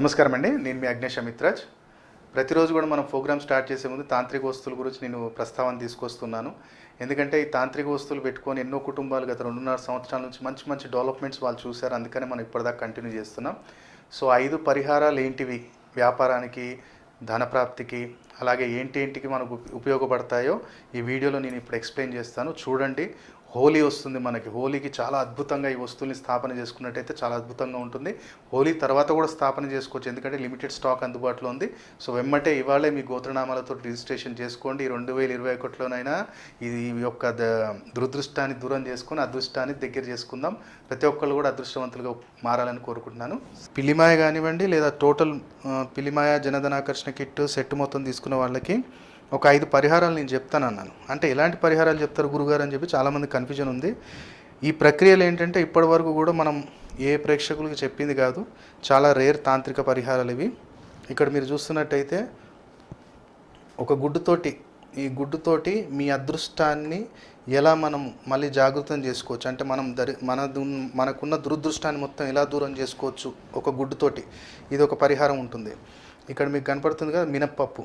నమస్కారం అండి నేను మీ అగ్నేష్ అమిత్రాజ్. ప్రతిరోజు కూడా మనం ప్రోగ్రామ్ స్టార్ట్ చేసే ముందు తాంత్రిక వస్తువుల గురించి నేను ప్రస్తావన తీసుకొస్తున్నాను. ఎందుకంటే ఈ తాంత్రిక వస్తువులు పెట్టుకొని ఎన్నో కుటుంబాలు గత రెండున్నర సంవత్సరాల నుంచి మంచి మంచి డెవలప్మెంట్స్ వాళ్ళు చూశారు. అందుకనే మనం ఇప్పటిదాకా కంటిన్యూ చేస్తున్నాం. సో ఐదు పరిహారాలు ఏంటివి? వ్యాపారానికి ధనప్రాప్తికి అలాగే ఏంటి ఏంటికి మనకు ఉపయోగపడతాయో ఈ వీడియోలో నేను ఇప్పుడు ఎక్స్ప్లెయిన్ చేస్తాను. చూడండి. హోలీ వస్తుంది మనకి. హోలీకి చాలా అద్భుతంగా ఈ వస్తువుల్ని స్థాపన చేసుకున్నట్టయితే చాలా అద్భుతంగా ఉంటుంది. హోలీ తర్వాత కూడా స్థాపన చేసుకోవచ్చు. ఎందుకంటే లిమిటెడ్ స్టాక్ అందుబాటులో ఉంది. సో వెమ్మటే ఇవాళే మీ గోత్రనామాలతో రిజిస్ట్రేషన్ చేసుకోండి. రెండు వేల ఇరవై ఒకటిలోనైనా ఇది ఈ యొక్క ద- దురదృష్టాన్ని దూరం చేసుకొని అదృష్టాన్ని దగ్గర చేసుకుందాం. ప్రతి ఒక్కళ్ళు కూడా అదృష్టవంతులుగా మారాలని కోరుకుంటున్నాను. పిలిమాయ కానివ్వండి లేదా టోటల్ పిల్లిమాయ పిలిమాయ జనధనాకర్షణ కిట్ సెట్ మొత్తం తీసుకున్న వాళ్ళకి ఒక ఐదు పరిహారాలు నేను చెప్తాను అన్నాను అంటే ఎలాంటి పరిహారాలు చెప్తారు గురుగారు అని చెప్పి చాలామంది కన్ఫ్యూజన్ ఉంది. ఈ ప్రక్రియలు ఏంటంటే ఇప్పటి వరకు కూడా మనం ఏ ప్రేక్షకులకు చెప్పింది కాదు. చాలా రేర్ తాంత్రిక పరిహారాలు ఇవి. ఇక్కడ మీరు చూస్తున్నట్టయితే ఒక గుడ్డుతోటి ఈ గుడ్డుతోటి మీ అదృష్టాన్ని ఎలా మనం మళ్ళీ జాగృతం చేసుకోవచ్చు? అంటే మనం దరి మన మనకున్న దురదృష్టాన్ని మొత్తం ఎలా దూరం చేసుకోవచ్చు? ఒక గుడ్డుతోటి. ఇది ఒక పరిహారం ఉంటుంది. ఇక్కడ మీకు కనపడుతుంది కదా మినప్పప్పు.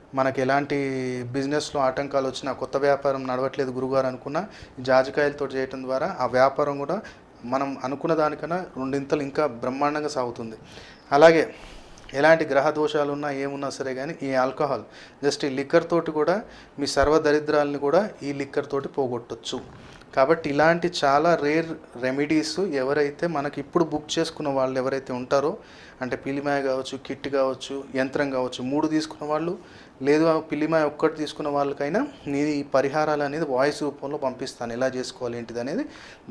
మనకి ఎలాంటి బిజినెస్లో ఆటంకాలు వచ్చినా కొత్త వ్యాపారం నడవట్లేదు గురుగారు అనుకున్న ఈ జాజికాయలతో చేయటం ద్వారా ఆ వ్యాపారం కూడా మనం అనుకున్న దానికన్నా రెండింతలు ఇంకా బ్రహ్మాండంగా సాగుతుంది. అలాగే ఎలాంటి గ్రహ దోషాలు ఉన్నా ఏమున్నా సరే కానీ ఈ ఆల్కహాల్ జస్ట్ ఈ లిక్కర్ తోటి కూడా మీ సర్వ దరిద్రాలని కూడా ఈ లిక్కర్ తోటి పోగొట్టచ్చు. కాబట్టి ఇలాంటి చాలా రేర్ రెమెడీస్ ఎవరైతే మనకి ఇప్పుడు బుక్ చేసుకున్న వాళ్ళు ఎవరైతే ఉంటారో అంటే పిలిమాయ కావచ్చు కిట్ కావచ్చు యంత్రం కావచ్చు మూడు తీసుకున్న వాళ్ళు లేదు ఆ పిల్లిమాయ ఒక్కటి తీసుకున్న వాళ్ళకైనా నేను ఈ పరిహారాలు అనేది వాయిస్ రూపంలో పంపిస్తాను. ఎలా చేసుకోవాలి ఏంటిది అనేది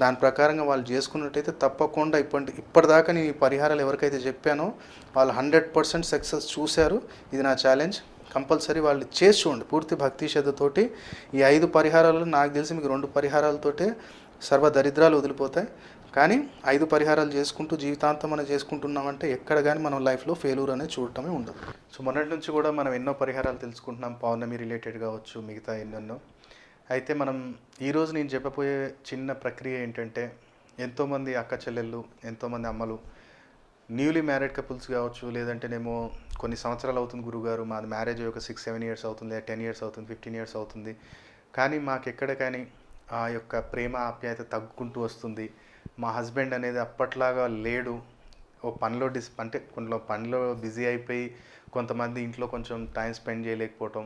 దాని ప్రకారంగా వాళ్ళు చేసుకున్నట్టయితే తప్పకుండా ఇప్పటి ఇప్పటిదాకా నేను ఈ పరిహారాలు ఎవరికైతే చెప్పానో వాళ్ళు హండ్రెడ్ పర్సెంట్ సక్సెస్ చూశారు. ఇది నా ఛాలెంజ్. కంపల్సరీ వాళ్ళు చేసి చూడండి. పూర్తి భక్తి శ్రద్ధతోటి ఈ ఐదు పరిహారాలు నాకు తెలిసి మీకు రెండు పరిహారాలతోటే సర్వ దరిద్రాలు వదిలిపోతాయి. కానీ ఐదు పరిహారాలు చేసుకుంటూ జీవితాంతం మనం చేసుకుంటున్నామంటే ఎక్కడ కానీ మనం లైఫ్లో ఫెయిల్యూర్ అనేది చూడటమే ఉండదు. సో మొన్నటి నుంచి కూడా మనం ఎన్నో పరిహారాలు తెలుసుకుంటున్నాం. పౌర్ణమి రిలేటెడ్ కావచ్చు మిగతా ఎన్నెన్నో. అయితే మనం ఈరోజు నేను చెప్పబోయే చిన్న ప్రక్రియ ఏంటంటే ఎంతోమంది అక్క చెల్లెళ్ళు ఎంతోమంది అమ్మలు న్యూలీ మ్యారీడ్ కపుల్స్ కావచ్చు లేదంటేనేమో కొన్ని సంవత్సరాలు అవుతుంది గురుగారు మాది మ్యారేజ్ ఒక సిక్స్ సెవెన్ ఇయర్స్ అవుతుంది లేదా టెన్ ఇయర్స్ అవుతుంది ఫిఫ్టీన్ ఇయర్స్ అవుతుంది. కానీ మాకు ఎక్కడ కానీ ఆ యొక్క ప్రేమ ఆప్యాయత తగ్గుకుంటూ వస్తుంది. మా హస్బెండ్ అనేది అప్పట్లాగా లేడు. ఓ పనిలో డిస్ అంటే కొంత పనిలో బిజీ అయిపోయి కొంతమంది ఇంట్లో కొంచెం టైం స్పెండ్ చేయలేకపోవటం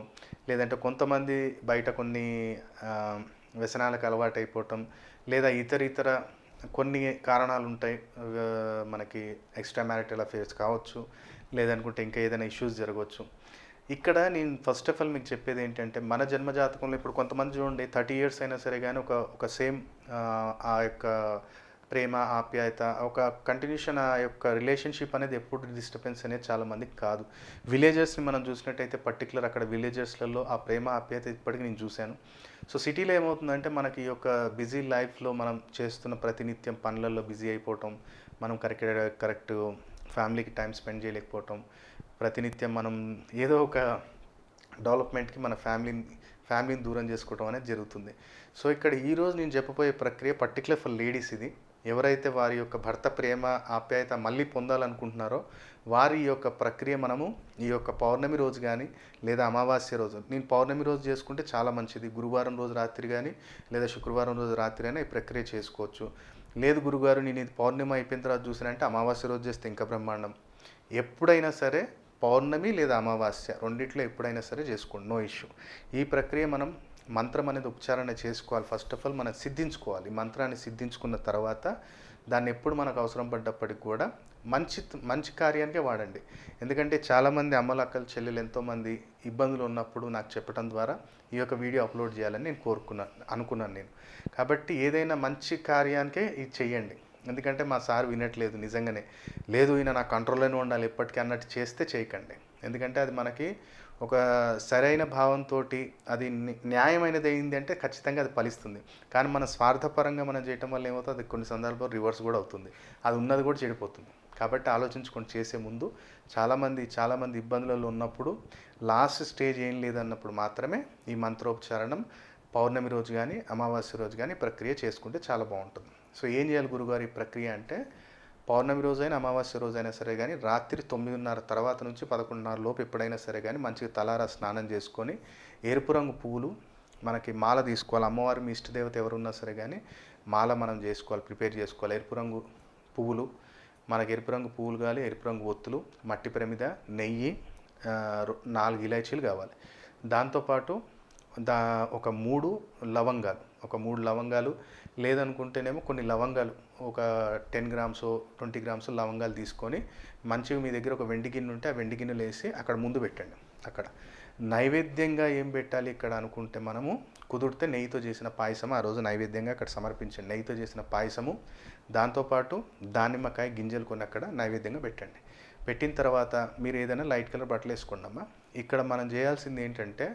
లేదంటే కొంతమంది బయట కొన్ని వ్యసనాలకు అలవాటు అయిపోవటం లేదా ఇతర ఇతర కొన్ని కారణాలు ఉంటాయి మనకి ఎక్స్ట్రా మ్యారిటల్ అఫేర్స్ కావచ్చు లేదనుకుంటే ఇంకా ఏదైనా ఇష్యూస్ జరగవచ్చు. ఇక్కడ నేను ఫస్ట్ ఆఫ్ ఆల్ మీకు చెప్పేది ఏంటంటే మన జన్మ జాతకంలో ఇప్పుడు కొంతమంది చూడండి థర్టీ ఇయర్స్ అయినా సరే కానీ ఒక ఒక సేమ్ ఆ యొక్క ప్రేమ ఆప్యాయత ఒక కంటిన్యూషన్ ఆ యొక్క రిలేషన్షిప్ అనేది ఎప్పుడు డిస్టర్బెన్స్ అనేది చాలామందికి కాదు. విలేజెస్ని మనం చూసినట్టయితే పర్టికులర్ అక్కడ విలేజెస్లలో ఆ ప్రేమ ఆప్యాయత ఇప్పటికీ నేను చూశాను. సో సిటీలో ఏమవుతుందంటే మనకి ఈ యొక్క బిజీ లైఫ్లో మనం చేస్తున్న ప్రతినిత్యం పనులలో బిజీ అయిపోవటం మనం కరెక్ట్ కరెక్ట్ ఫ్యామిలీకి టైం స్పెండ్ చేయలేకపోవటం ప్రతినిత్యం మనం ఏదో ఒక డెవలప్మెంట్కి మన ఫ్యామిలీని ఫ్యామిలీని దూరం చేసుకోవడం అనేది జరుగుతుంది. సో ఇక్కడ ఈరోజు నేను చెప్పబోయే ప్రక్రియ పర్టికులర్ ఫర్ లేడీస్ ఇది. ఎవరైతే వారి యొక్క భర్త ప్రేమ ఆప్యాయత మళ్ళీ పొందాలనుకుంటున్నారో వారి యొక్క ప్రక్రియ మనము ఈ యొక్క పౌర్ణమి రోజు కానీ లేదా అమావాస్య రోజు నేను పౌర్ణమి రోజు చేసుకుంటే చాలా మంచిది. గురువారం రోజు రాత్రి కానీ లేదా శుక్రవారం రోజు రాత్రి అయినా ఈ ప్రక్రియ చేసుకోవచ్చు. లేదు గురుగారు నేను ఇది పౌర్ణమి అయిపోయిన తర్వాత చూసానంటే అమావాస్య రోజు చేస్తే ఇంకా బ్రహ్మాండం. ఎప్పుడైనా సరే పౌర్ణమి లేదా అమావాస్య రెండిట్లో ఎప్పుడైనా సరే చేసుకోండి. No issue. ఈ ప్రక్రియ మనం మంత్రం అనేది ఉపచారణ చేసుకోవాలి. ఫస్ట్ ఆఫ్ ఆల్ మనం సిద్ధించుకోవాలి. మంత్రాన్ని సిద్ధించుకున్న తర్వాత దాన్ని ఎప్పుడు మనకు అవసరం పడ్డప్పటికి కూడా మంచి మంచి కార్యానికే వాడండి. ఎందుకంటే చాలామంది అమ్మలు అక్కలు చెల్లెలు ఎంతోమంది ఇబ్బందులు ఉన్నప్పుడు నాకు చెప్పడం ద్వారా ఈ యొక్క వీడియో అప్లోడ్ చేయాలని నేను కోరుకున్నాను అనుకున్నాను నేను. కాబట్టి ఏదైనా మంచి కార్యానికే ఇది చేయండి. ఎందుకంటే మా సార్ వినట్లేదు నిజంగానే. లేదు ఈయన నా కంట్రోల్లోనే ఉండాలి ఎప్పటికీ అన్నట్టు చేస్తే చేయకండి. ఎందుకంటే అది మనకి ఒక సరైన భావంతో అది న్యాయమైనది అయింది అంటే ఖచ్చితంగా అది ఫలిస్తుంది. కానీ మన స్వార్థపరంగా మనం చేయటం వల్ల ఏమవుతుంది అది కొన్ని సందర్భాలు రివర్స్ కూడా అవుతుంది. అది ఉన్నది కూడా చెడిపోతుంది. కాబట్టి ఆలోచించుకొని చేసే ముందు చాలామంది చాలామంది ఇబ్బందులలో ఉన్నప్పుడు లాస్ట్ స్టేజ్ ఏం లేదన్నప్పుడు మాత్రమే ఈ మంత్రోపచారణం పౌర్ణమి రోజు కానీ అమావాస్య రోజు కానీ ప్రక్రియ చేసుకుంటే చాలా బాగుంటుంది. సో ఏం చేయాలి గురుగారు ఈ ప్రక్రియ అంటే పౌర్ణమి రోజైనా అమావాస్య రోజైనా సరే కానీ రాత్రి తొమ్మిదిన్నర తర్వాత నుంచి పదకొండున్నర లోపు ఎప్పుడైనా సరే కానీ మంచిగా తలారా స్నానం చేసుకొని ఎరుపు రంగు పువ్వులు మనకి మాల తీసుకోవాలి. అమ్మవారి మీ ఇష్టదేవత ఎవరున్నా సరే కానీ మాల మనం చేసుకోవాలి ప్రిపేర్ చేసుకోవాలి. ఎరుపు రంగు పువ్వులు మనకి ఎరుపు రంగు పువ్వులు కావాలి ఎరుపు రంగు ఒత్తులు మట్టి ప్రమిద నెయ్యి నాలుగు ఇలాచీలు కావాలి. దాంతోపాటు దా ఒక మూడు లవంగాలు ఒక మూడు లవంగాలు లేదనుకుంటేనేమో కొన్ని లవంగాలు ఒక టెన్ గ్రామ్స్ ట్వంటీ గ్రామ్స్ లవంగాలు తీసుకొని మంచిగా మీ దగ్గర ఒక వెండి గిన్నె ఉంటే ఆ వెండి గిన్నెలు వేసి అక్కడ ముందు పెట్టండి అక్కడ. నైవేద్యంగా ఏం పెట్టాలి ఇక్కడ అనుకుంటే మనము కుదిరితే నెయ్యితో చేసిన పాయసం ఆ రోజు నైవేద్యంగా అక్కడ సమర్పించండి. నెయ్యితో చేసిన పాయసము దాంతోపాటు దానిమ్మకాయ గింజలు కొన్ని అక్కడ నైవేద్యంగా పెట్టండి. పెట్టిన తర్వాత మీరు ఏదైనా లైట్ కలర్ బట్టలు వేసుకోండి అమ్మా ఇక్కడ మనం చేయాల్సింది ఏంటంటే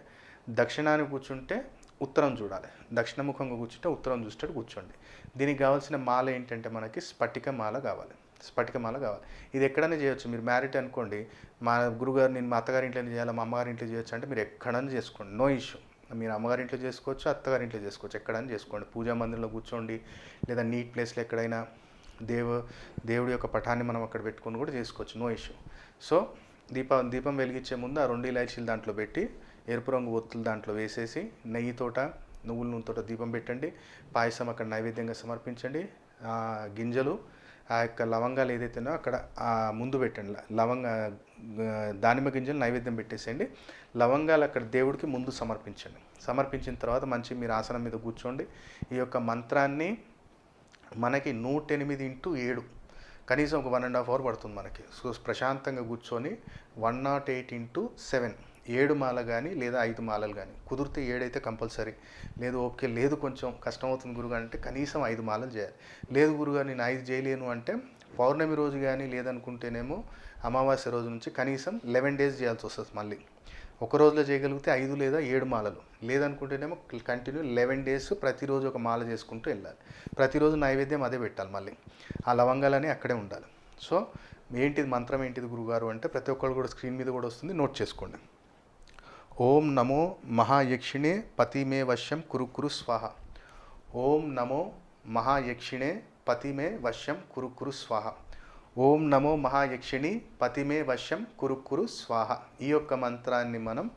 దక్షిణాన్ని కూర్చుంటే ఉత్తరం చూడాలి. దక్షిణముఖంగా కూర్చుంటే ఉత్తరం చూసేటట్టు కూర్చోండి. దీనికి కావాల్సిన మాల ఏంటంటే మనకి స్ఫటిక మాల కావాలి. స్ఫటిక మాల కావాలి. ఇది ఎక్కడైనా చేయొచ్చు. మీరు మ్యారిట్ అనుకోండి మా గురుగారు నేను మా అత్తగారి ఇంట్లో చేయాలి మా అమ్మగారి ఇంట్లో చేయొచ్చు అంటే మీరు ఎక్కడైనా చేసుకోండి. No issue. మీరు అమ్మగారి ఇంట్లో చేసుకోవచ్చు అత్తగారి ఇంట్లో చేసుకోవచ్చు. ఎక్కడైనా చేసుకోండి. పూజా మందిరంలో కూర్చోండి. లేదా నీట్ ప్లేస్లో ఎక్కడైనా దేవ దేవుడి యొక్క పటాన్ని మనం అక్కడ పెట్టుకొని కూడా చేసుకోవచ్చు. No issue. సో దీప దీపం వెలిగించే ముందు ఆ రెండు ఇలాచీలు దాంట్లో పెట్టి ఎరుపు రంగు ఒత్తులు దాంట్లో వేసేసి నెయ్యితోట నువ్వుల నూనెతోట దీపం పెట్టండి. పాయసం అక్కడ నైవేద్యంగా సమర్పించండి. ఆ గింజలు ఆ యొక్క లవంగాలు ఏదైతేనో అక్కడ ముందు పెట్టండి. లవంగ దానిమ్మ గింజలు నైవేద్యం పెట్టేసేయండి. లవంగాలు అక్కడ దేవుడికి ముందు సమర్పించండి. సమర్పించిన తర్వాత మంచి మీరు ఆసనం మీద కూర్చోండి. ఈ యొక్క మంత్రాన్ని మనకి నూటెనిమిది ఇంటూ ఏడు కనీసం ఒక వన్ అండ్ హాఫ్ అవర్ పడుతుంది మనకి. సో ప్రశాంతంగా కూర్చొని one nought eight into seven. ఏడు మాల కానీ లేదా ఐదు మాలలు కానీ కుదిరితే ఏడైతే కంపల్సరీ. లేదు ఓకే లేదు కొంచెం కష్టం అవుతుంది గురుగారు అంటే కనీసం ఐదు మాలలు చేయాలి. లేదు గురుగారు నేను ఐదు చేయలేను అంటే పౌర్ణమి రోజు కానీ లేదనుకుంటేనేమో అమావాస్య రోజు నుంచి కనీసం లెవెన్ డేస్ చేయాల్సి వస్తుంది మళ్ళీ. ఒక రోజులో చేయగలిగితే ఐదు లేదా ఏడు మాలలు. లేదనుకుంటేనేమో కంటిన్యూ లెవెన్ డేస్ ప్రతిరోజు ఒక మాల చేసుకుంటూ వెళ్ళాలి. ప్రతిరోజు నైవేద్యం అదే పెట్టాలి మళ్ళీ. ఆ లవంగాలని అక్కడే ఉండాలి. సో ఏంటిది మంత్రం ఏంటిది గురుగారు అంటే ప్రతి ఒక్కరు కూడా స్క్రీన్ మీద కూడా వస్తుంది. నోట్ చేసుకోండి. ఓం నమో మహాయక్షిణే పతిమే వశ్యం కురు కురు స్వాహ. ఓం నమో మహాయక్షిణే పతిమే వశ్యం కురు కురు స్వాహ. ఓం నమో మహాయక్షిణి పతిమే వశ్యం కురు కురు స్వాహ. ఈ యొక్క మంత్రాన్ని మనం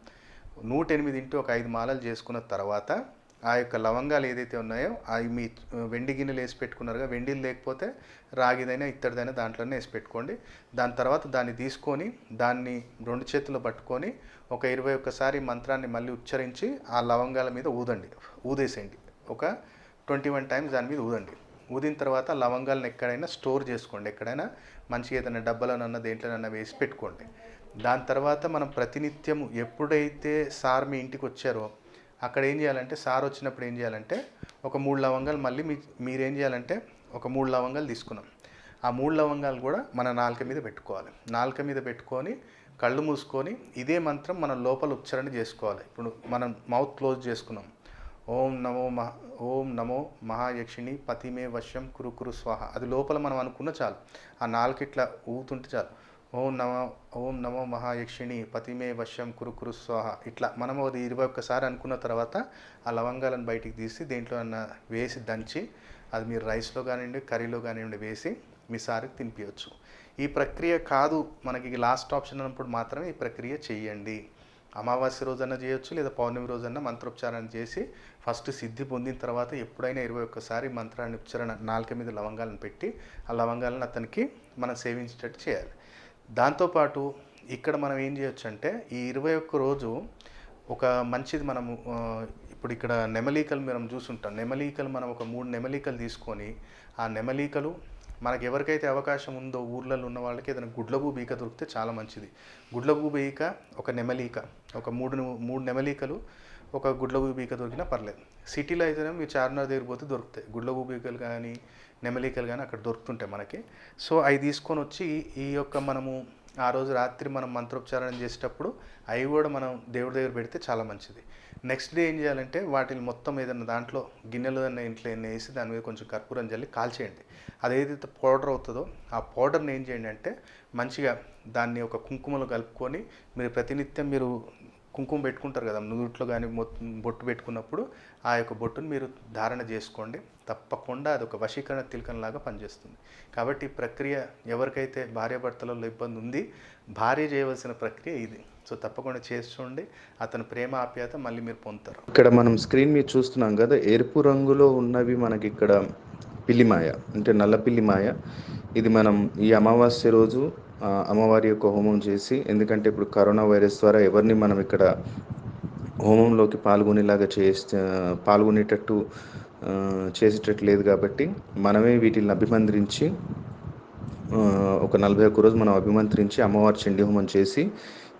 నూట ఎనిమిది ఇంటూ ఒక ఐదు మాలలు చేసుకున్న తర్వాత ఆ యొక్క లవంగాలు ఏదైతే ఉన్నాయో అవి మీ వెండి గిన్నెలు వేసి పెట్టుకున్నారుగా వెండిలు లేకపోతే రాగిదైనా ఇత్తడిదైనా దాంట్లోనే వేసి పెట్టుకోండి. దాని తర్వాత దాన్ని తీసుకొని దాన్ని రెండు చేతులు పట్టుకొని ఒక ఇరవై ఒక్కసారి మంత్రాన్ని మళ్ళీ ఉచ్చరించి ఆ లవంగాల మీద ఊదండి. ఊదేసేయండి. ఒక ట్వంటీ వన్ టైమ్స్ దాని మీద ఊదండి. ఊదిన తర్వాత లవంగాలను ఎక్కడైనా స్టోర్ చేసుకోండి. ఎక్కడైనా మంచిగా ఏదైనా డబ్బలనన్నా దేంట్లోనన్నా వేసి పెట్టుకోండి. దాని తర్వాత మనం ప్రతినిత్యము ఎప్పుడైతే సార్ మీ ఇంటికి వచ్చారో అక్కడ ఏం చేయాలంటే సార్ వచ్చినప్పుడు ఏం చేయాలంటే ఒక మూడు లవంగాలు మళ్ళీ మీ మీరేం చేయాలంటే ఒక మూడు లవంగాలు తీసుకున్నాం. ఆ మూడు లవంగాలు కూడా మన నాలుక మీద పెట్టుకోవాలి. నాలుక మీద పెట్టుకొని కళ్ళు మూసుకొని ఇదే మంత్రం మన లోపల ఉచ్చారణ చేసుకోవాలి. ఇప్పుడు మనం మౌత్ క్లోజ్ చేసుకున్నాం. ఓం నమో మహ ఓం నమో మహాయక్షిణి పతిమే వశ్యం కురు కురు స్వాహ. అది లోపల మనం అనుకున్న చాలు. ఆ నాలుగు ఇట్లా ఊగుతుంటే చాలు. ఓం నమ ఓం నమో మహాయక్షిణి పతిమే వశ్యం కురు కురు స్వాహ. ఇట్లా మనం అది ఇరవై ఒక్కసారి అనుకున్న తర్వాత ఆ లవంగాలను బయటికి తీసి దేంట్లో అన్న వేసి దంచి అది మీరు రైస్లో కానివ్వండి కర్రీలో కానివ్వండి వేసి మీ సారికి తినిపించవచ్చు ఈ ప్రక్రియ కాదు మనకి లాస్ట్ ఆప్షన్ అన్నప్పుడు మాత్రమే ఈ ప్రక్రియ చేయండి. అమావాస్య రోజన్నా చేయొచ్చు లేదా పౌర్ణమి రోజన్నా మంత్రోచ్చారణ చేసి ఫస్ట్ సిద్ధి పొందిన తర్వాత ఎప్పుడైనా ఇరవై ఒక్కసారి మంత్రాన్ని ఉచ్చారణ నాలుక మీద లవంగాలను పెట్టి ఆ లవంగాలను అతనికి మనం సేవించేటట్టు చేయాలి. దాంతోపాటు ఇక్కడ మనం ఏం చేయొచ్చు అంటే ఈ ఇరవై ఒక్క రోజు ఒక మంచిది మనము ఇప్పుడు ఇక్కడ నెమలీకలు మనం చూసుంటాం. నెమలీకలు మనం ఒక మూడు నెమలీకలు తీసుకొని ఆ నెమలీకలు మనకి ఎవరికైతే అవకాశం ఉందో ఊర్లలో ఉన్న వాళ్ళకి ఏదైనా గుడ్లబూ బీక దొరికితే చాలా మంచిది. గుడ్లబూ బీక ఒక నెమలీక ఒక మూడు మూడు నెమలీకలు ఒక గుడ్ల బీక దొరికినా పర్లేదు. సిటీలో అయితేనే మీరు చార్మినార్ దగ్గర పోతే దొరుకుతాయి. గుడ్ల బీకలు కానీ నెమలికలు కానీ అక్కడ దొరుకుతుంటాయి మనకి. సో అవి తీసుకొని వచ్చి ఈ యొక్క మనము ఆ రోజు రాత్రి మనం మంత్రోపచారణ చేసేటప్పుడు అవి కూడా మనం దేవుడి దగ్గర పెడితే చాలా మంచిది. నెక్స్ట్ డే ఏం చేయాలంటే వాటిని మొత్తం ఏదైనా దాంట్లో గిన్నెలు అన్న ఇంట్లో ఏమైనా వేసి దాని మీద కొంచెం కర్పూరం చల్లి కాల్చేయండి. అది ఏదైతే పౌడర్ అవుతుందో ఆ పౌడర్ని ఏం చేయండి అంటే మంచిగా దాన్ని ఒక కుంకుమలో కలుపుకొని మీరు ప్రతినిత్యం మీరు కుంకుమ పెట్టుకుంటారు కదా నుదుట్లో కానీ మొత్తం బొట్టు పెట్టుకున్నప్పుడు ఆ యొక్క బొట్టును మీరు ధారణ చేసుకోండి. తప్పకుండా అది ఒక వశీకరణ తిలకంలాగా పనిచేస్తుంది. కాబట్టి ఈ ప్రక్రియ ఎవరికైతే భార్యాభర్తలలో ఇబ్బంది ఉంది భార్య చేయవలసిన ప్రక్రియ ఇది. సో తప్పకుండా చేస్తుండి అతను అతని ప్రేమ ఆప్యాయత మళ్ళీ మీరు పొందుతారు. ఇక్కడ మనం స్క్రీన్ మీద చూస్తున్నాం కదా ఎరుపు రంగులో ఉన్నవి మనకి ఇక్కడ పిల్లిమాయ అంటే నల్ల పిల్లిమాయ. ఇది మనం ఈ అమావాస్య రోజు అమ్మవారి యొక్క హోమం చేసి ఎందుకంటే ఇప్పుడు కరోనా వైరస్ ద్వారా ఎవరిని మనం ఇక్కడ హోమంలోకి పాల్గొనేలాగా చేస్తే పాల్గొనేటట్టు చేసేటట్టు లేదు కాబట్టి మనమే వీటిని అభిమంత్రించి ఒక నలభై ఒక్క రోజు మనం అభిమంత్రించి అమ్మవారి చండీ హోమం చేసి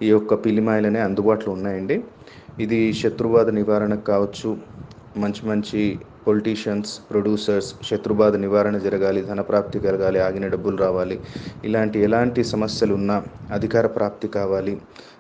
ఈ యొక్క పిల్లిమాయలనే అందుబాటులో ఉన్నాయండి. ఇది శత్రుబాధ నివారణకు కావచ్చు మంచి మంచి పొలిటీషియన్స్ ప్రొడ్యూసర్స్ శత్రుబాధ నివారణ జరగాలి ధనప్రాప్తి కలగాలి ఆగిన డబ్బులు రావాలి. ఇలాంటి ఎలాంటి సమస్యలు ఉన్నా అధికార ప్రాప్తి కావాలి.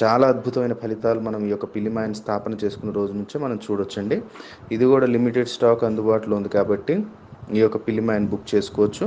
చాలా అద్భుతమైన ఫలితాలు మనం ఈ యొక్క పిల్లిమాయని స్థాపన చేసుకున్న రోజు నుంచే మనం చూడొచ్చండి. ఇది కూడా లిమిటెడ్ స్టాక్ అందుబాటులో ఉంది కాబట్టి ఈ యొక్క పిల్లిమాయని బుక్ చేసుకోవచ్చు.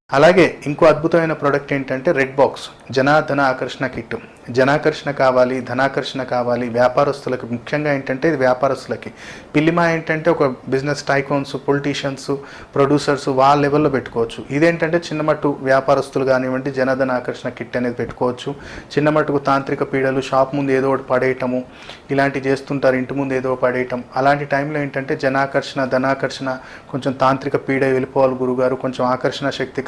అలాగే ఇంకో అద్భుతమైన ప్రోడక్ట్ ఏంటంటే రెడ్ బాక్స్ జనాధన ఆకర్షణ కిట్. జనాకర్షణ కావాలి ధనాకర్షణ కావాలి. వ్యాపారస్తులకు ముఖ్యంగా ఏంటంటే ఇది వ్యాపారస్తులకి. పిల్లిమా ఏంటంటే ఒక బిజినెస్ టైకోన్స్ పొలిటీషియన్స్ ప్రొడ్యూసర్స్ వాళ్ళ లెవెల్లో పెట్టుకోవచ్చు. ఇదేంటంటే చిన్నమట్టు వ్యాపారస్తులు కానివ్వండి జనాధన ఆకర్షణ కిట్ అనేది పెట్టుకోవచ్చు. చిన్నమట్టుకు తాంత్రిక పీడలు షాప్ ముందు ఏదో ఒకటి పడేయటము ఇలాంటివి చేస్తుంటారు ఇంటి ముందు ఏదో పడేయటం. అలాంటి టైంలో ఏంటంటే జనాకర్షణ ధనాకర్షణ కొంచెం తాంత్రిక పీడ వెళ్ళిపోవాలి గురుగారు కొంచెం ఆకర్షణ శక్తి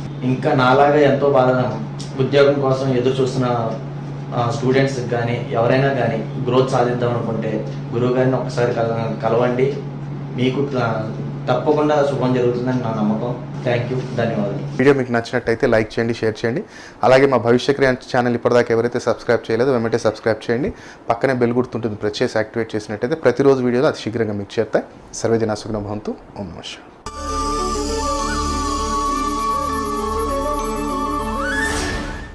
ఇంకా నాలాగా ఎంతో బాధ ఉద్యోగం కోసం ఎదురు చూస్తున్న స్టూడెంట్స్ కానీ ఎవరైనా కానీ గ్రోత్ సాధిద్దాం అనుకుంటే గురువు గారిని ఒకసారి కల- కలవండి. మీకు తప్పకుండా శుభం జరుగుతుందని నా నమ్మకం. థ్యాంక్ యూ ధన్యవాదాలు. వీడియో మీకు నచ్చినట్టయితే లైక్ చేయండి షేర్ చేయండి. అలాగే మా భవిష్య క్రియ ఛానల్ ఇప్పటిదాకా ఎవరైతే సబ్స్క్రైబ్ చేయలేదో వెంటనే సబ్స్క్రైబ్ చేయండి. పక్కనే బెల్ గుర్తుంటుంది ప్రెస్ చేసి యాక్టివేట్ చేసినట్టయితే ప్రతిరోజు వీడియోలో అది శీఘ్రంగా మీకు చేస్తాయి సర్వేజన సుగ్న భవంతు. ఓం నమస్కారం